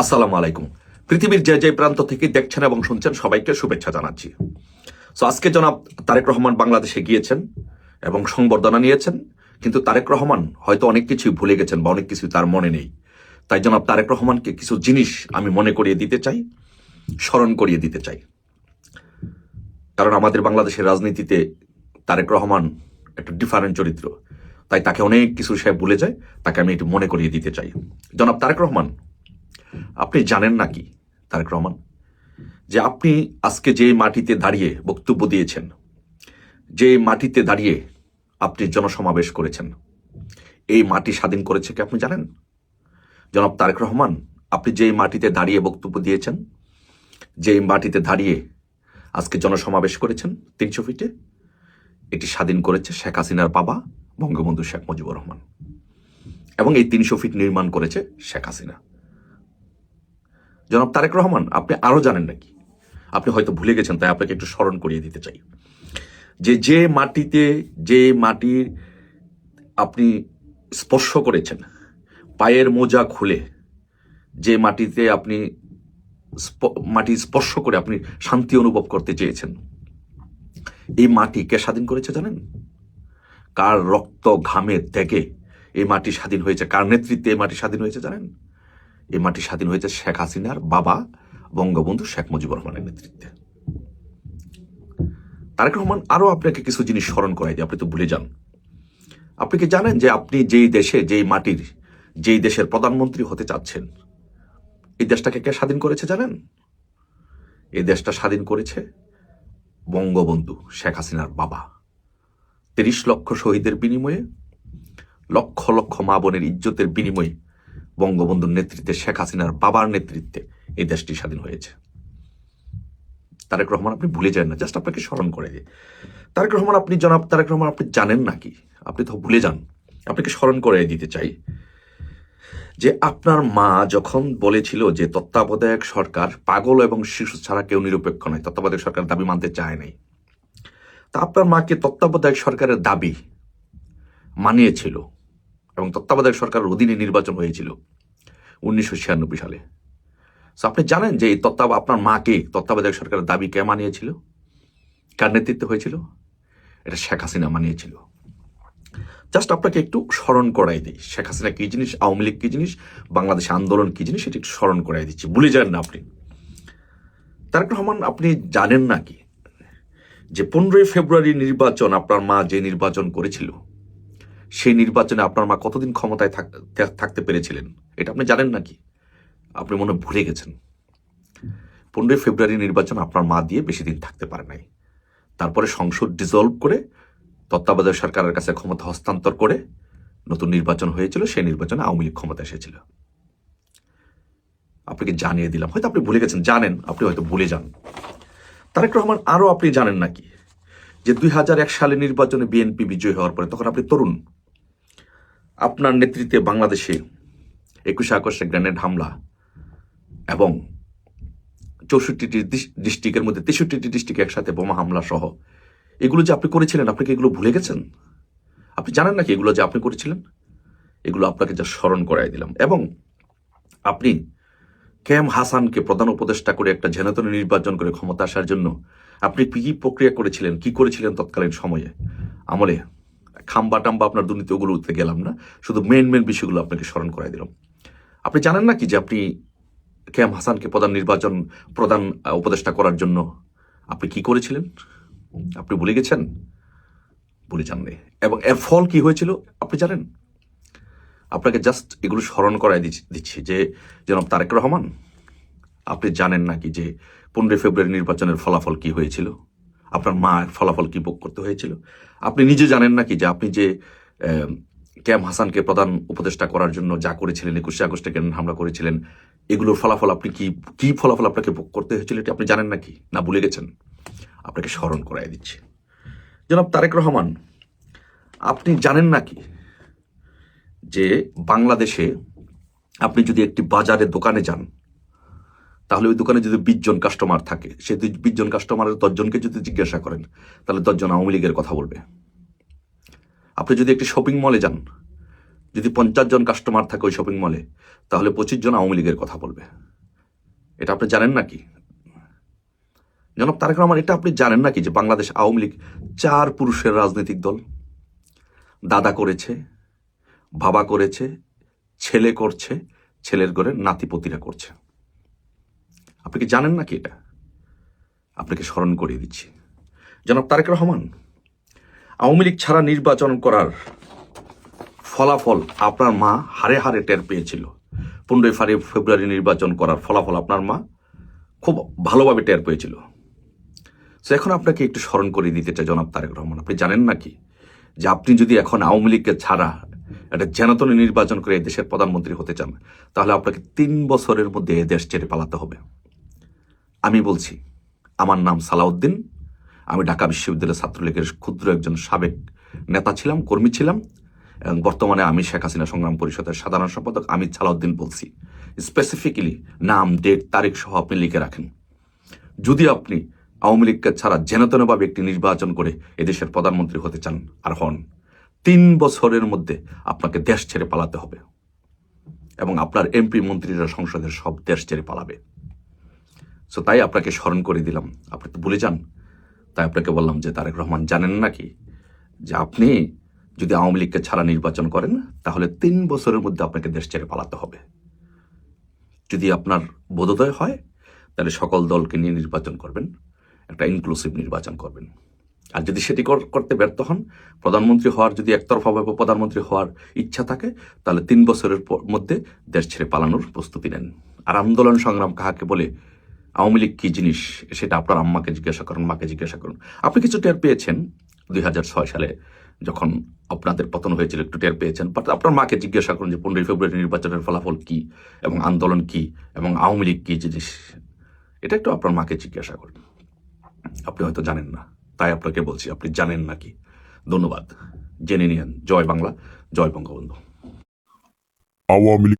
আসসালামু আলাইকুম। পৃথিবীর যে যে প্রান্ত থেকে দেখছেন এবং শুনছেন সবাইকে শুভেচ্ছা জানাচ্ছি। সো আজকে জনাব তারেক রহমান বাংলাদেশে গিয়েছেন এবং সংবর্ধনা নিয়েছেন, কিন্তু তারেক রহমান হয়তো অনেক কিছুই ভুলে গেছেন বা অনেক কিছু তার মনে নেই। তাই জনাব তারেক রহমানকে কিছু জিনিস আমি মনে করিয়ে দিতে চাই, স্মরণ করিয়ে দিতে চাই। কারণ আমাদের বাংলাদেশের রাজনীতিতে তারেক রহমান একটা ডিফারেন্ট চরিত্র। তাই তাকে অনেক কিছু সে ভুলে যায়, তাকে আমি একটু মনে করিয়ে দিতে চাই। জনাব তারেক রহমান আপনি জানেন নাকি, তারেক রহমান, যে আপনি আজকে যে মাটিতে দাঁড়িয়ে বক্তব্য দিয়েছেন, যে মাটিতে দাঁড়িয়ে আপনি জনসমাবেশ করেছেন, এই মাটি স্বাধীন করেছে কি আপনি জানেন? জনাব তারেক রহমান, আপনি যেই মাটিতে দাঁড়িয়ে বক্তব্য দিয়েছেন যেই মাটিতে দাঁড়িয়ে আজকে জনসমাবেশ করেছেন তিনশো ফিটে, এটি স্বাধীন করেছে শেখ হাসিনার বাবা বঙ্গবন্ধু শেখ মুজিবুর রহমান এবং এই তিনশো ফিট নির্মাণ করেছে শেখ হাসিনা। জনাব তারেক রহমান, আপনি আরও জানেন নাকি? আপনি হয়তো ভুলে গেছেন, তাই আপনাকে একটু স্মরণ করিয়ে দিতে চাই। যে যে মাটিতে, যে মাটির আপনি স্পর্শ করেছেন, পায়ের মোজা খুলে, যে মাটিতে আপনি মাটি স্পর্শ করে আপনি শান্তি অনুভব করতে চেয়েছেন, এই মাটি কে স্বাধীন করেছে জানেন? কার রক্ত ঘামে ত্যাগে এই মাটি স্বাধীন হয়েছে, কার নেতৃত্বে এই মাটি স্বাধীন হয়েছে জানেন? এই মাটি স্বাধীন হয়েছে শেখ হাসিনার বাবা, বঙ্গবন্ধু শেখ মুজিবুর রহমানের নেতৃত্বে। তারেক রহমান, আরও আপনাকে কিছু জিনিস স্মরণ করাই দিই আপনি তো ভুলে যান। আপনি কি জানেন যে আপনি যেই দেশে, যেই মাটির, যেই দেশের প্রধানমন্ত্রী হতে চাচ্ছেন, এই দেশটাকে কে স্বাধীন করেছে জানেন? এই দেশটা স্বাধীন করেছে বঙ্গবন্ধু শেখ হাসিনার বাবা। তিরিশ লক্ষ শহীদের বিনিময়ে, লক্ষ লক্ষ মা বোনের ইজ্জতের বিনিময়ে বঙ্গবন্ধুর নেতৃত্বে, শেখ হাসিনার বাবার নেতৃত্বে এই দেশটি স্বাধীন হয়েছে। তারেক রহমান, আপনি ভুলে যান না, জাস্ট আপনাকে স্মরণ করে দিই। তারেক রহমান, আপনি জনাব তারেক রহমান, আপনি জানেন নাকি আপনি তো ভুলে যান। আপনাকে স্মরণ করে দিতে চাই যে আপনার মা যখন বলেছিল যে তত্ত্বাবধায়ক সরকার পাগল এবং শিশু ছাড়া কেউ নিরপেক্ষ নয়, তত্ত্বাবধায়ক সরকার দাবি মানতে চায় নাই, তা আপনার মাকে তত্ত্বাবধায়ক সরকারের দাবি মানিয়েছিল এবং তত্ত্বাবধায়ক সরকারের অধীনে নির্বাচন হয়েছিল। উনিশশো ছিয়ানব্বই সালে। So, আপনি জানেন যে এই তত্ত্বাব আপনার মাকে, তত্ত্বাবধায়ক সরকারের দাবি কে মানিয়েছিল? কার নেতৃত্বে হয়েছিল? এটা শেখ হাসিনা মানিয়েছিল। জাস্ট আপনাকে একটু স্মরণ করাই দিই। শেখ হাসিনা কি জিনিস, আওয়ামী লীগ কী জিনিস, বাংলাদেশ আন্দোলন কী জিনিস এটা একটু স্মরণ করাই দিচ্ছি। ভুলে যান না আপনি। তারেক রহমান, আপনি জানেন নাকি যে পনেরোই ফেব্রুয়ারি নির্বাচন, আপনার মা যে নির্বাচন করেছিল সেই নির্বাচনে আপনার মা কতদিন ক্ষমতায় থাক- থাকতে পেরেছিলেন? এটা আপনি জানেন নাকি? আপনি মনে ভুলে গেছেন। পনেরোই ফেব্রুয়ারি নির্বাচন আপনার মা দিয়ে বেশি দিন থাকতে পারে নাই। তারপরে সংসদ ডিসলভ করে তত্ত্বাবধায়ক সরকারের কাছে ক্ষমতা হস্তান্তর করে নতুন নির্বাচন হয়েছিল, সেই নির্বাচনে আওয়ামী লীগ ক্ষমতা এসেছিল। আপনাকে জানিয়ে দিলাম। হয়তো আপনি ভুলে গেছেন, জানেন, আপনি হয়তো ভুলে যান। তারেক রহমান আরও আপনি জানেন নাকি? যে দুই হাজার এক সালে নির্বাচনে বিএনপি বিজয়ী হওয়ার পরে তখন আপনি তরুণ। আপনার নেতৃত্বে বাংলাদেশে একুশে আগস্টে গ্রেনেড হামলা এবং চৌষট্টিটি ডিস্ট্রিক্টের মধ্যে তেষট্টিটি ডিস্ট্রিক্ট একসাথে বোমা হামলা সহ, এগুলো যে আপনি করেছিলেন, আপনি কি এগুলো ভুলে গেছেন? আপনি জানেন নাকি এগুলো যে আপনি করেছিলেন? এগুলো আপনাকে যা স্মরণ করাই দিলাম। এবং আপনি ক্যাম হাসানকে প্রধান উপদেষ্টা করে একটা জেনাতন নির্বাচন করে ক্ষমতা আসার জন্য আপনি কি প্রক্রিয়া করেছিলেন, কি করেছিলেন তৎকালীন সময়ে? আমলে খাম্বা টাম্বা আপনার দুর্নীতি, ওগুলো উঠতে গেলাম না। শুধু মেন মেন বিষয়গুলো আপনাকে স্মরণ করাই দিলাম। আপনি জানেন না কি যে আপনি ক্যাম হাসানকে প্রধান নির্বাচন, প্রধান উপদেষ্টা করার জন্য আপনি কি করেছিলেন? আপনি ভুলে গেছেন? ভুলে যাননি। এবং এর ফল কি হয়েছিল? আপনি জানেন? আপনাকে জাস্ট এগুলো স্মরণ করাই দিচ্ছি- দিচ্ছি যে জনাব তারেক রহমান, আপনি জানেন নাকি যে পনেরোই ফেব্রুয়ারি নির্বাচনের ফলাফল কি হয়েছিল? আপনার মায়ের ফলাফল কি ভোগ করতে হয়েছিল? আপনি নিজে জানেন নাকি যে আপনি যে ক্যাম হাসানকে প্রধান উপদেষ্টা করার জন্য যা করেছিলেন, একুশে আগস্টে কেন হামলা করেছিলেন, এগুলোর ফলাফল আপনি কি কি ফলাফল আপনাকে ভোগ করতে হয়েছিল এটা আপনি জানেন নাকি? না ভুলে গেছেন? আপনাকে স্মরণ করাই দিচ্ছি। জনাব তারেক রহমান, আপনি জানেন নাকি যে বাংলাদেশে আপনি যদি একটি বাজারে দোকানে যান তাহলে ওই দোকানে যদি বিশ জন কাস্টমার থাকে সেই বিশ জন কাস্টমারের দশজনকে যদি জিজ্ঞাসা করেন, তাহলে দশজন আওয়ামী লীগের কথা বলবে। আপনি যদি একটি শপিং মলে যান, যদি পঞ্চাশ জন কাস্টমার থাকে ওই শপিং মলে তাহলে পঁচিশ জন আওয়ামী লীগের কথা বলবে। এটা আপনি জানেন নাকি? জনাব তারেক রহমান, এটা আপনি জানেন নাকি যে বাংলাদেশ আওয়ামী লীগ চার পুরুষের রাজনৈতিক দল? দাদা করেছে, বাবা করেছে, ছেলে করছে, ছেলের ঘরে নাতিপতিরা করছে। আপনি কি জানেন নাকি এটা? আপনাকে স্মরণ করিয়ে দিচ্ছি। জনাব তারেক রহমান, আওয়ামী লীগ ছাড়া নির্বাচন করার ফলাফল আপনার মা হারে হারে টের পেয়েছিল। পনেরোই ফারি, ফেব্রুয়ারি নির্বাচন করার ফলাফল আপনার মা খুব ভালোভাবে টের পেয়েছিল। তো এখন আপনাকে একটু স্মরণ করে দিতে চাই জনাব তারেক রহমান। আপনি জানেন নাকি যে আপনি যদি এখন আওয়ামী লীগকে ছাড়া একটা জেনাতনে নির্বাচন করে দেশের প্রধানমন্ত্রী হতে চান, তাহলে আপনাকে তিন বছরের মধ্যে এ দেশ ছেড়ে পালাতে হবে। আমি বলছি, আমার নাম সালাউদ্দিন। আমি ঢাকা বিশ্ববিদ্যালয়ের ছাত্রলীগের ক্ষুদ্র একজন সাবেক নেতা ছিলাম, কর্মী ছিলাম, এবং বর্তমানে আমি শেখ হাসিনা সংগ্রাম পরিষদের সাধারণ সম্পাদক আমি সালাউদ্দিন বলছি। স্পেসিফিক্যালি নাম ডেট তারিখ সহ আপনি লিখে রাখেন। যদি আপনি আওয়ামী লীগকে ছাড়া জেনতনভাবে একটি নির্বাচন করে এদেশের প্রধানমন্ত্রী হতে চান আর হন, তিন বছরের মধ্যে আপনাকে দেশ ছেড়ে পালাতে হবে। এবং আপনার এমপি, মন্ত্রীরা সংসদের সব দেশ ছেড়ে পালাবে। সো তাই আপনাকে স্মরণ করে দিলাম। আপনি তো ভুলে যান। তাই আপনাকে বললাম যে, তারেক রহমান জানেন নাকি? যে আপনি যদি আওয়ামী লীগকে ছাড়া নির্বাচন করেন, তাহলে তিন বছরের মধ্যে আপনাকে দেশ ছেড়ে পালাতে হবে। যদি আপনার বোধোদয় হয়, তাহলে সকল দলকে নিয়ে নির্বাচন করবেন, একটা ইনক্লুসিভ নির্বাচন করবেন। আর যদি সেটি কর- করতে ব্যর্থ হন, প্রধানমন্ত্রী হওয়ার যদি একতরফাভাবে প্রধানমন্ত্রী হওয়ার ইচ্ছা থাকে, তাহলে তিন বছরের মধ্যে দেশ ছেড়ে পালানোর প্রস্তুতি নেন। আর আন্দোলন সংগ্রাম কাহাকে বলে আওয়ামী লীগ কী জিনিস সেটা আপনার আম্মাকে জিজ্ঞাসা করুন, মাকে জিজ্ঞাসা করুন। আপনি কিছু টের পেয়েছেন? দুই হাজার ছয় সালে যখন আপনাদের পতন হয়েছিল, একটু টের পেয়েছেন। বাট আপনার মাকে জিজ্ঞাসা করুন যে, পনেরোই ফেব্রুয়ারি নির্বাচনের ফলাফল কী এবং আন্দোলন কি এবং আওয়ামী লীগ কী জিনিস? এটা একটু আপনার মাকে জিজ্ঞাসা করুন। আপনি হয়তো জানেন না। তাই আপনাকে বলছি, আপনি জানেন নাকি? ধন্যবাদ। জেনে নিন জয় বাংলা, জয় বঙ্গবন্ধু। আওয়ামী